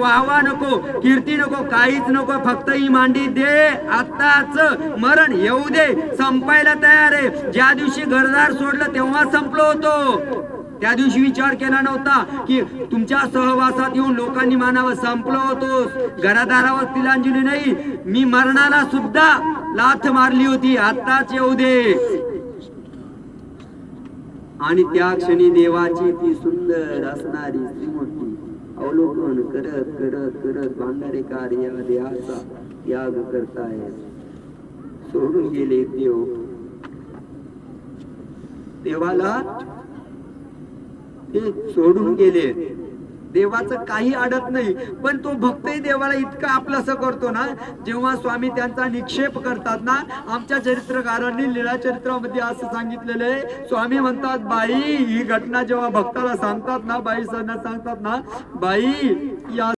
वाहवा नको कीर्ती नको काहीच नको फक्त ही मांडी दे आताच मरण येऊ दे संपायला तयार आहे. ज्या दिवशी घरदार सोडलं तेव्हा संपलो होतो. त्या दिवशी विचार केला नव्हता की तुमच्या सहवासात येऊन लोकांनी मानावं संपलो होतो घरादारावर तिलांजली नाही मी मरणाला सुद्धा लाथ मारली होती आताच येऊ दे. आणि त्या क्षणी देवाची ती सुंदर असणारी श्रीमती अवलोकन करत करत करत भांडारे कार्य देहाचा त्याग करतायत. सोडून गेले देव देवाला ते सोडून गेले. देवाचं काही अडत नाही पण तो भक्तही देवाला इतका आपलंसं करतो ना जेव्हा स्वामी त्यांचा निक्षेप करतात ना आमच्या चरित्रकारांनी लीळा चरित्रामध्ये असं सांगितलेलं आहे स्वामी म्हणतात बाई ही घटना जेव्हा भक्ताला सांगतात ना बाई सांगतात ना बाई या